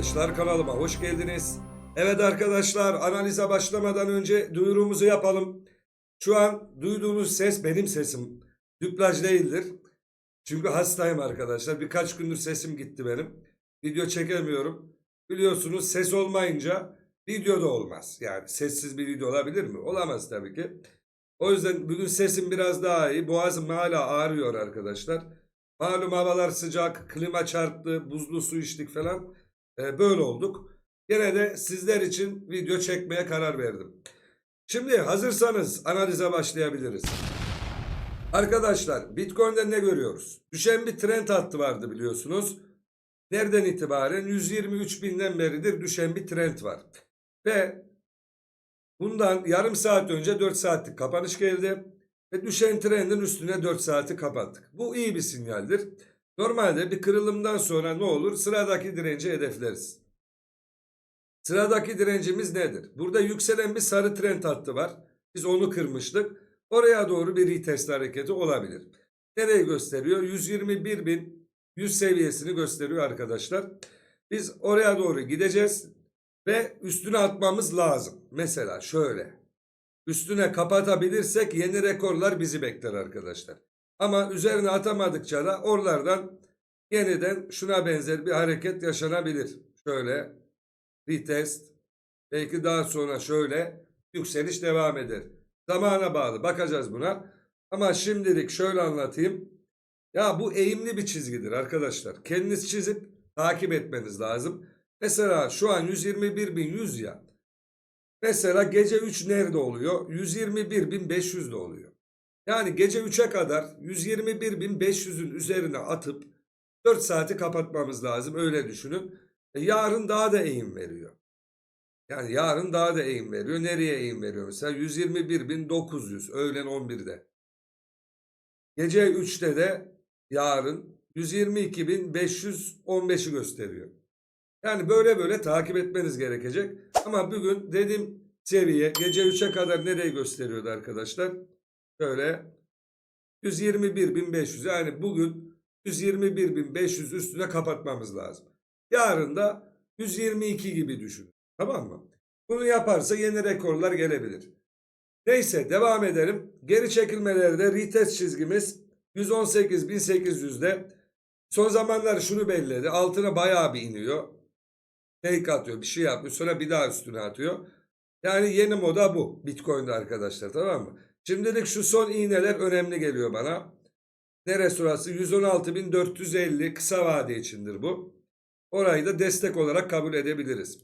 arkadaşlar kanalıma hoş geldiniz. Evet arkadaşlar analize başlamadan önce duyurumuzu yapalım. Şu an duyduğunuz ses benim sesim. Dublaj değildir. Çünkü hastayım arkadaşlar. Birkaç gündür sesim gitti benim. Video çekemiyorum. Biliyorsunuz ses olmayınca video da olmaz. Yani sessiz bir video olabilir mi? Olamaz tabii ki. O yüzden bugün sesim biraz daha iyi. Boğazım hala ağrıyor arkadaşlar. Malum havalar sıcak, klima çarptı, buzlu su içtik falan. Ee, böyle olduk. Gene de sizler için video çekmeye karar verdim. Şimdi hazırsanız analize başlayabiliriz. Arkadaşlar Bitcoin'de ne görüyoruz? Düşen bir trend hattı vardı biliyorsunuz. Nereden itibaren? 123 binden beridir düşen bir trend var. Ve bundan yarım saat önce 4 saatlik kapanış geldi. Ve düşen trendin üstüne 4 saati kapattık. Bu iyi bir sinyaldir. Normalde bir kırılımdan sonra ne olur? Sıradaki direnci hedefleriz. Sıradaki direncimiz nedir? Burada yükselen bir sarı trend hattı var. Biz onu kırmıştık. Oraya doğru bir retest hareketi olabilir. Nereyi gösteriyor? 121.100 seviyesini gösteriyor arkadaşlar. Biz oraya doğru gideceğiz ve üstüne atmamız lazım. Mesela şöyle. Üstüne kapatabilirsek yeni rekorlar bizi bekler arkadaşlar. Ama üzerine atamadıkça da oralardan yeniden şuna benzer bir hareket yaşanabilir. Şöyle retest belki daha sonra şöyle yükseliş devam eder. Zamana bağlı bakacağız buna. Ama şimdilik şöyle anlatayım. Ya bu eğimli bir çizgidir arkadaşlar. Kendiniz çizip takip etmeniz lazım. Mesela şu an 121.100 ya. Mesela gece 3 nerede oluyor? 121.500'de oluyor. Yani gece 3'e kadar 121.500'ün üzerine atıp 4 saati kapatmamız lazım. Öyle düşünün. E, yarın daha da eğim veriyor. Yani yarın daha da eğim veriyor. Nereye eğim veriyor? Mesela 121.900 öğlen 11'de. Gece 3'te de yarın 122.515'i gösteriyor. Yani böyle böyle takip etmeniz gerekecek. Ama bugün dedim seviye gece 3'e kadar nereyi gösteriyordu arkadaşlar? Şöyle 121.500 yani bugün 121.500 üstüne kapatmamız lazım. Yarın da 122 gibi düşünün. Tamam mı? Bunu yaparsa yeni rekorlar gelebilir. Neyse devam edelim. Geri çekilmelerde retest çizgimiz 118.800'de. Son zamanlar şunu belledi. Altına bayağı bir iniyor. Fake atıyor bir şey yapıyor sonra bir daha üstüne atıyor. Yani yeni moda bu Bitcoin'de arkadaşlar tamam mı? Şimdilik şu son iğneler önemli geliyor bana. Neresi orası? 116.450 kısa vade içindir bu. Orayı da destek olarak kabul edebiliriz.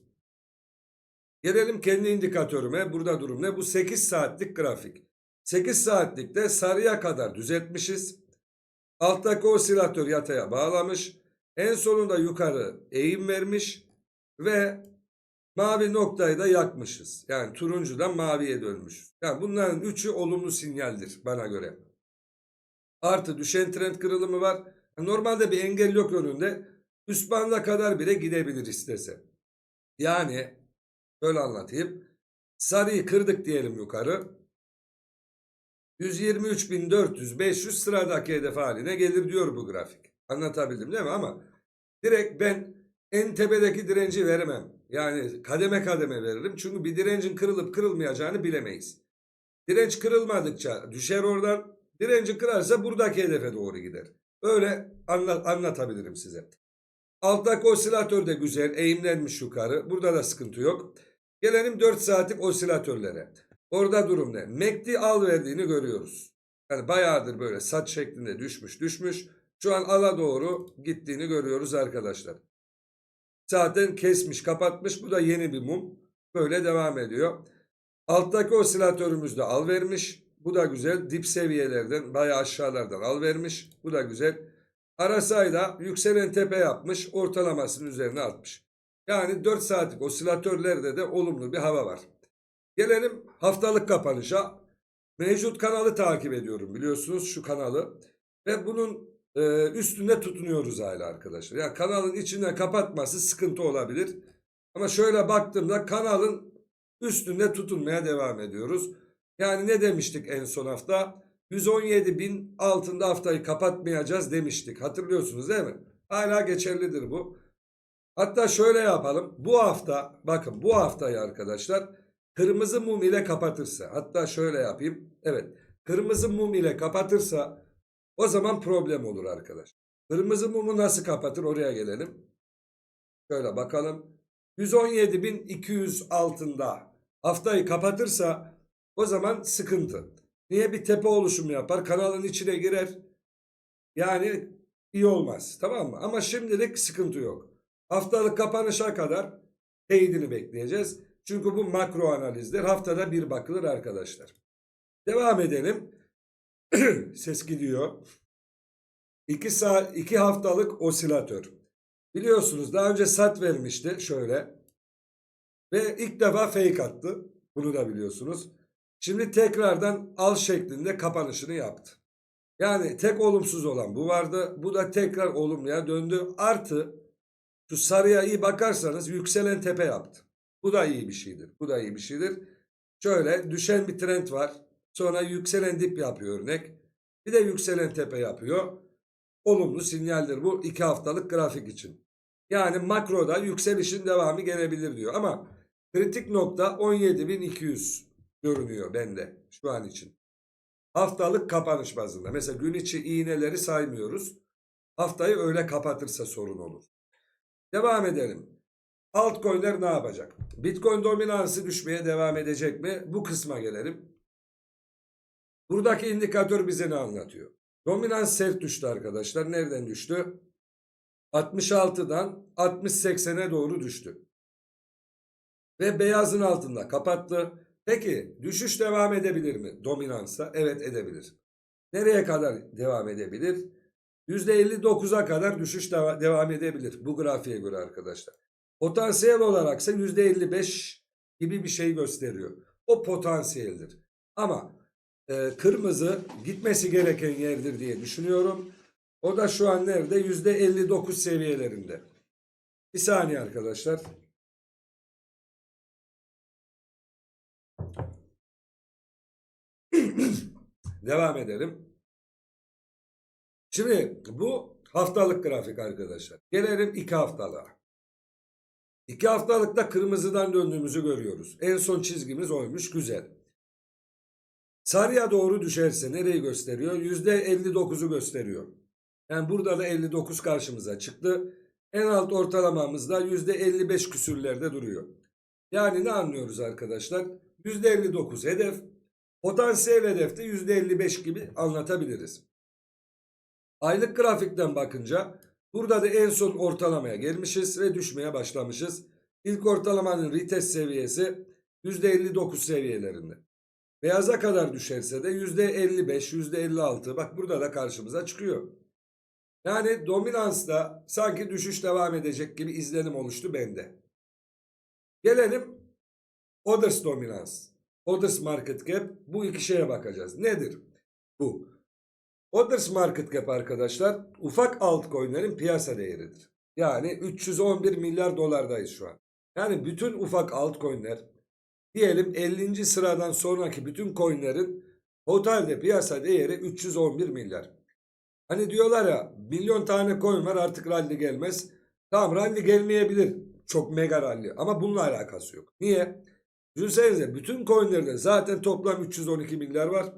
Gelelim kendi indikatörüme. Burada durum ne? Bu 8 saatlik grafik. 8 saatlikte sarıya kadar düzeltmişiz. Alttaki osilatör yataya bağlamış. En sonunda yukarı eğim vermiş. Ve mavi noktayı da yakmışız. Yani turuncudan maviye dönmüşüz. Yani bunların üçü olumlu sinyaldir bana göre. Artı düşen trend kırılımı var. Normalde bir engel yok önünde. Üst banda kadar bile gidebilir istese. Yani Böyle anlatayım. Sarıyı kırdık diyelim yukarı. 123.400 500 sıradaki hedef haline gelir diyor bu grafik. Anlatabildim değil mi? Ama direkt ben en tepedeki direnci veremem. Yani kademe kademe veririm. Çünkü bir direncin kırılıp kırılmayacağını bilemeyiz. Direnç kırılmadıkça düşer oradan. Direnci kırarsa buradaki hedefe doğru gider. Öyle anlat, anlatabilirim size. Alttaki osilatör de güzel eğimlenmiş yukarı. Burada da sıkıntı yok. Gelelim 4 saatlik osilatörlere. Orada durum ne? MACD al verdiğini görüyoruz. Yani bayağıdır böyle saç şeklinde düşmüş düşmüş. Şu an ala doğru gittiğini görüyoruz arkadaşlar. Zaten kesmiş kapatmış. Bu da yeni bir mum. Böyle devam ediyor. Alttaki osilatörümüz de al vermiş. Bu da güzel. Dip seviyelerden bayağı aşağılardan al vermiş. Bu da güzel. Arasayda yükselen tepe yapmış. Ortalamasının üzerine atmış. Yani 4 saatlik osilatörlerde de olumlu bir hava var. Gelelim haftalık kapanışa. Mevcut kanalı takip ediyorum biliyorsunuz şu kanalı. Ve bunun e, üstünde tutunuyoruz hala arkadaşlar. Yani kanalın içinden kapatması sıkıntı olabilir. Ama şöyle baktığımda kanalın üstünde tutunmaya devam ediyoruz. Yani ne demiştik en son hafta? 117 bin altında haftayı kapatmayacağız demiştik. Hatırlıyorsunuz değil mi? Hala geçerlidir bu. Hatta şöyle yapalım. Bu hafta bakın bu haftayı arkadaşlar kırmızı mum ile kapatırsa hatta şöyle yapayım. Evet kırmızı mum ile kapatırsa o zaman problem olur arkadaş. Kırmızı mumu nasıl kapatır oraya gelelim. Şöyle bakalım. 117.200 altında haftayı kapatırsa o zaman sıkıntı. Niye bir tepe oluşumu yapar? Kanalın içine girer. Yani iyi olmaz. Tamam mı? Ama şimdilik sıkıntı yok. Haftalık kapanışa kadar teyidini bekleyeceğiz. Çünkü bu makro analizdir. Haftada bir bakılır arkadaşlar. Devam edelim. Ses gidiyor. 2 saat 2 haftalık osilatör. Biliyorsunuz daha önce sat vermişti şöyle. Ve ilk defa fake attı. Bunu da biliyorsunuz. Şimdi tekrardan al şeklinde kapanışını yaptı. Yani tek olumsuz olan bu vardı. Bu da tekrar olumluya döndü. Artı şu sarıya iyi bakarsanız yükselen tepe yaptı. Bu da iyi bir şeydir. Bu da iyi bir şeydir. Şöyle düşen bir trend var. Sonra yükselen dip yapıyor örnek. Bir de yükselen tepe yapıyor. Olumlu sinyaldir bu iki haftalık grafik için. Yani makroda yükselişin devamı gelebilir diyor. Ama kritik nokta 17.200 görünüyor bende şu an için. Haftalık kapanış bazında. Mesela gün içi iğneleri saymıyoruz. Haftayı öyle kapatırsa sorun olur. Devam edelim. Altcoin'ler ne yapacak? Bitcoin dominansı düşmeye devam edecek mi? Bu kısma gelelim. Buradaki indikatör bize ne anlatıyor? Dominans sert düştü arkadaşlar. Nereden düştü? 66'dan 60-80'e doğru düştü. Ve beyazın altında kapattı. Peki düşüş devam edebilir mi? Dominansa evet edebilir. Nereye kadar devam edebilir? %59'a kadar düşüş deva- devam edebilir bu grafiğe göre arkadaşlar. Potansiyel olaraksa %55 gibi bir şey gösteriyor. O potansiyeldir. Ama e, kırmızı gitmesi gereken yerdir diye düşünüyorum. O da şu an nerede? %59 seviyelerinde. Bir saniye arkadaşlar. Devam edelim. Şimdi bu haftalık grafik arkadaşlar. Gelelim iki haftalığa. İki haftalıkta kırmızıdan döndüğümüzü görüyoruz. En son çizgimiz oymuş. Güzel. Sarıya doğru düşerse nereyi gösteriyor? %59'u gösteriyor. Yani burada da 59 karşımıza çıktı. En alt ortalamamız da %55 küsürlerde duruyor. Yani ne anlıyoruz arkadaşlar? %59 hedef. Potansiyel hedefte %55 gibi anlatabiliriz. Aylık grafikten bakınca burada da en son ortalamaya gelmişiz ve düşmeye başlamışız. İlk ortalamanın retest seviyesi %59 seviyelerinde. Beyaza kadar düşerse de %55, %56 bak burada da karşımıza çıkıyor. Yani dominansta sanki düşüş devam edecek gibi izlenim oluştu bende. Gelelim Others dominans. Others market cap bu iki şeye bakacağız. Nedir bu? Others market cap arkadaşlar ufak altcoin'lerin piyasa değeridir. Yani 311 milyar dolardayız şu an. Yani bütün ufak altcoin'ler diyelim 50. sıradan sonraki bütün coin'lerin totalde piyasa değeri 311 milyar. Hani diyorlar ya milyon tane coin var artık rally gelmez. Tamam rally gelmeyebilir. Çok mega rally ama bununla alakası yok. Niye? Düşünsenize bütün coinlerde zaten toplam 312 milyar var.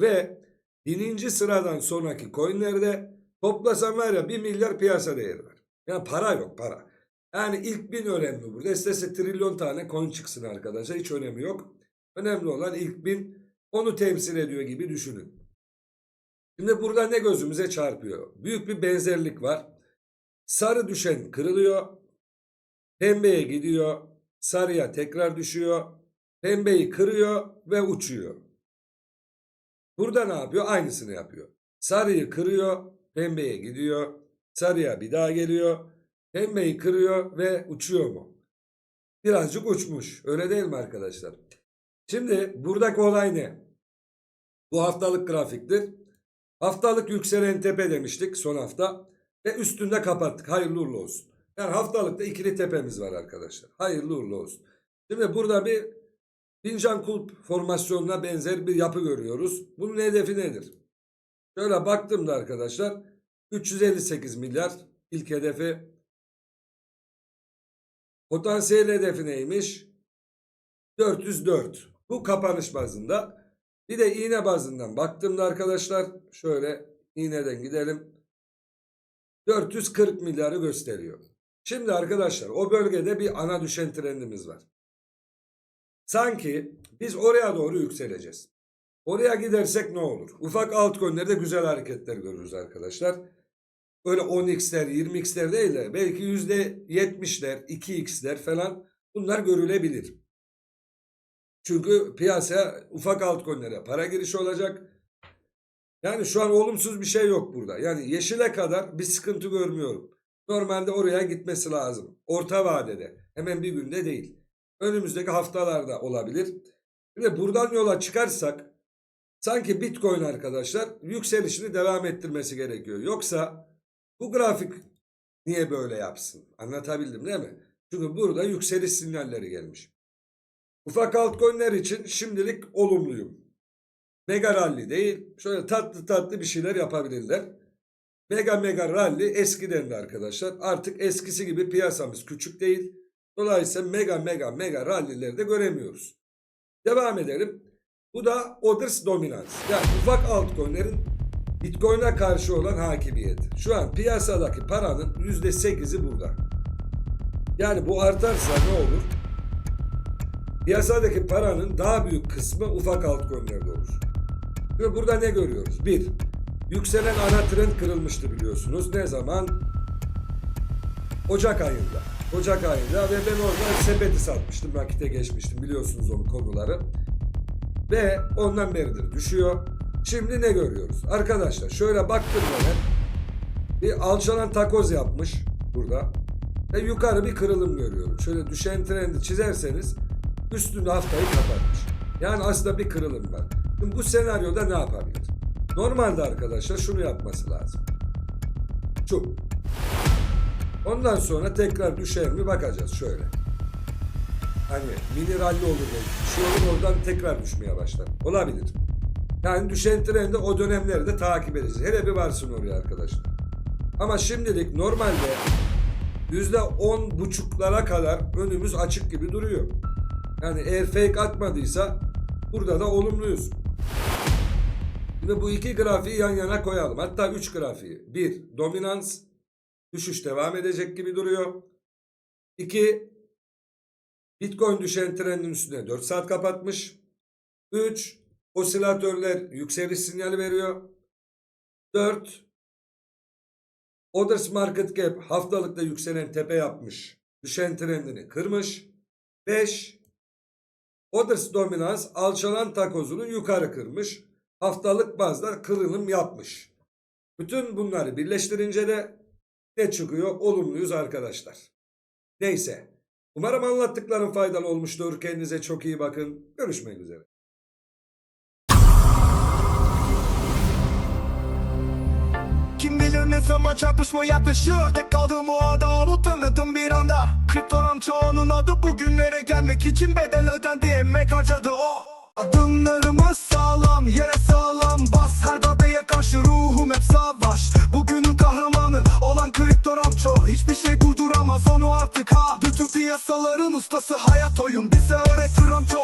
Ve bininci sıradan sonraki coinlerde toplasam var ya 1 milyar piyasa değeri var. Yani para yok para. Yani ilk bin önemli burada. İstese trilyon tane coin çıksın arkadaşlar. Hiç önemi yok. Önemli olan ilk bin onu temsil ediyor gibi düşünün. Şimdi burada ne gözümüze çarpıyor? Büyük bir benzerlik var. Sarı düşen kırılıyor. Pembeye gidiyor. Sarıya tekrar düşüyor. Pembeyi kırıyor ve uçuyor. Burada ne yapıyor? Aynısını yapıyor. Sarıyı kırıyor. Pembeye gidiyor. Sarıya bir daha geliyor. Pembeyi kırıyor ve uçuyor mu? Birazcık uçmuş. Öyle değil mi arkadaşlar? Şimdi buradaki olay ne? Bu haftalık grafiktir. Haftalık yükselen tepe demiştik son hafta. Ve üstünde kapattık. Hayırlı uğurlu olsun. Yani haftalıkta ikili tepemiz var arkadaşlar. Hayırlı uğurlu olsun. Şimdi burada bir fincan kulp formasyonuna benzer bir yapı görüyoruz. Bunun hedefi nedir? Şöyle baktığımda arkadaşlar 358 milyar ilk hedefi Potansiyel hedefi neymiş? 404. Bu kapanış bazında. Bir de iğne bazından baktığımda arkadaşlar şöyle iğneden gidelim. 440 milyarı gösteriyor. Şimdi arkadaşlar o bölgede bir ana düşen trendimiz var. Sanki biz oraya doğru yükseleceğiz. Oraya gidersek ne olur? Ufak altcoin'lerde güzel hareketler görürüz arkadaşlar. Öyle 10x'ler 20x'ler değil de belki %70'ler 2x'ler falan bunlar görülebilir. Çünkü piyasaya ufak altcoin'lere para girişi olacak. Yani şu an olumsuz bir şey yok burada. Yani yeşile kadar bir sıkıntı görmüyorum. Normalde oraya gitmesi lazım. Orta vadede. Hemen bir günde değil. Önümüzdeki haftalarda olabilir. Ve buradan yola çıkarsak sanki Bitcoin arkadaşlar yükselişini devam ettirmesi gerekiyor. Yoksa bu grafik niye böyle yapsın? Anlatabildim değil mi? Çünkü burada yükseliş sinyalleri gelmiş. Ufak altcoin'ler için şimdilik olumluyum. Mega rally değil. Şöyle tatlı tatlı bir şeyler yapabilirler. Mega mega rally eskiden de arkadaşlar. Artık eskisi gibi piyasamız küçük değil. Dolayısıyla mega mega mega rally'leri de göremiyoruz. Devam edelim. Bu da Others Dominance. Yani ufak altcoin'lerin Bitcoin'e karşı olan hakimiyeti. Şu an piyasadaki paranın %8'i burada. Yani bu artarsa ne olur? Piyasadaki paranın daha büyük kısmı ufak altcoin'lerde olur. Ve burada ne görüyoruz? Bir, yükselen ana trend kırılmıştı biliyorsunuz. Ne zaman? Ocak ayında. Ocak ayında ve ben orada sepeti satmıştım. Nakite geçmiştim biliyorsunuz o konuları. Ve ondan beridir düşüyor. Şimdi ne görüyoruz? Arkadaşlar şöyle baktım. Bir alçalan takoz yapmış burada. Ve yukarı bir kırılım görüyorum. Şöyle düşen trendi çizerseniz üstünde haftayı kapatmış. Yani aslında bir kırılım var. Şimdi bu senaryoda ne yapabilir? Normalde arkadaşlar şunu yapması lazım. Şu. Ondan sonra tekrar düşer mi bakacağız şöyle. Hani mini rally olur belki. Şey oradan tekrar düşmeye başlar. Olabilir. Yani düşen trendi o dönemleri de takip edeceğiz. Hele bir varsın oraya arkadaşlar. Ama şimdilik normalde yüzde on buçuklara kadar önümüz açık gibi duruyor. Yani eğer fake atmadıysa burada da olumluyuz. Şimdi bu iki grafiği yan yana koyalım. Hatta üç grafiği. Bir, dominans. Düşüş devam edecek gibi duruyor. İki, Bitcoin düşen trendin üstüne 4 saat kapatmış. 3. Osilatörler yükseliş sinyali veriyor. 4. Others Market Cap haftalıkta yükselen tepe yapmış. Düşen trendini kırmış. 5. Others Dominance alçalan takozunu yukarı kırmış. Haftalık bazda kırılım yapmış. Bütün bunları birleştirince de ne çıkıyor? Olumluyuz arkadaşlar. Neyse. Umarım anlattıklarım faydalı olmuştur. Kendinize çok iyi bakın. Görüşmek üzere. Ne zaman çarpışma yaklaşıyor? Tek kaldığım o ada onu tanıdım bir anda. Kriptonun çoğunun adı bugünlere gelmek için bedel ödendi. Emek harcadı o. Adımlarımız sağlam yere sağlam bas. Her darbeye karşı ruhum hep savaş. Bugünün kahramanı olan kripto ramço Hiçbir şey durduramaz onu artık ha. Bütün piyasaların ustası hayat oyun. Bize öğretir ramço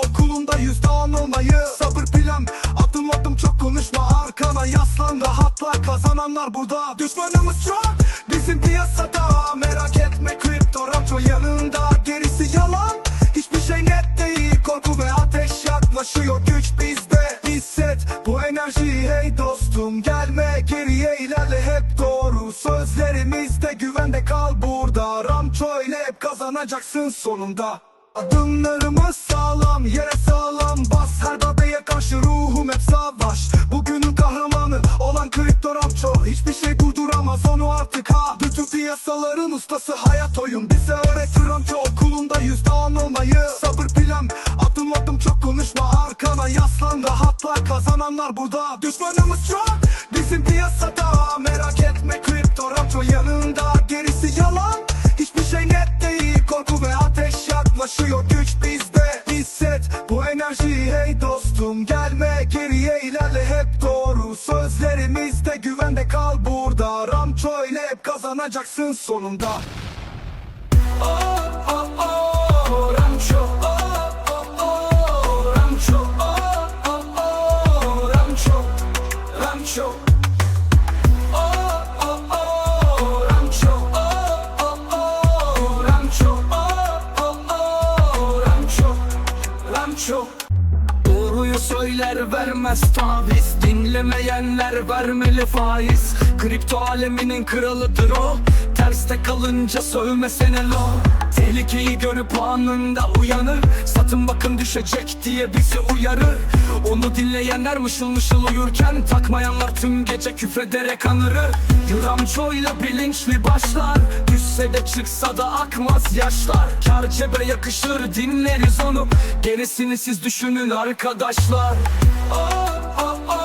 kazananlar burada Düşmanımız çok. Bizim piyasada Merak etme kripto ramço yanında. Gerisi yalan hiçbir şey net değil. Korku ve ateş yaklaşıyor güç bizde. Hisset bu enerjiyi hey dostum Gelme geriye ilerle. Hep doğru Sözlerimizde güvende kal burada. Ramço ile hep kazanacaksın sonunda. Adımlarımız sağlam yere sağlam. Bas Her darbeye karşı ruhum hep savaş. Bugünün kahramanı olan kripto ramço Hiçbir şey durduramaz onu artık ha. Bütün piyasaların ustası hayat oyun. Bize öğretir ramço okulunda yüzde on olmayı. Sabır plan adım adım çok konuşma Arkana yaslan. Rahatla kazananlar burada. Düşmanımız çok bizim piyasada. Merak etme kripto ramço yanında. Gerisi yalan hiçbir şey net değil. Korku ve ateş yaklaşıyor kazanacaksın sonunda. Oh oh oh Rancho oh oh oh Rancho oh oh oh Rancho Rancho Doğruyu söyler vermez taviz. Dinlemeyenler vermeli faiz Kripto aleminin kralıdır o. Terste kalınca sövmesene lo. Tehlikeyi görüp anında uyanır. Satın bakın düşecek diye bizi uyarır. Onu dinleyenler mışıl mışıl uyurken Takmayanlar tüm gece küfrederek anırır. Yuramçoyla bilinçli başlar. Düşse de çıksa da akmaz yaşlar. Kar cebe yakışır dinleriz onu. Gerisini siz düşünün arkadaşlar. Oh oh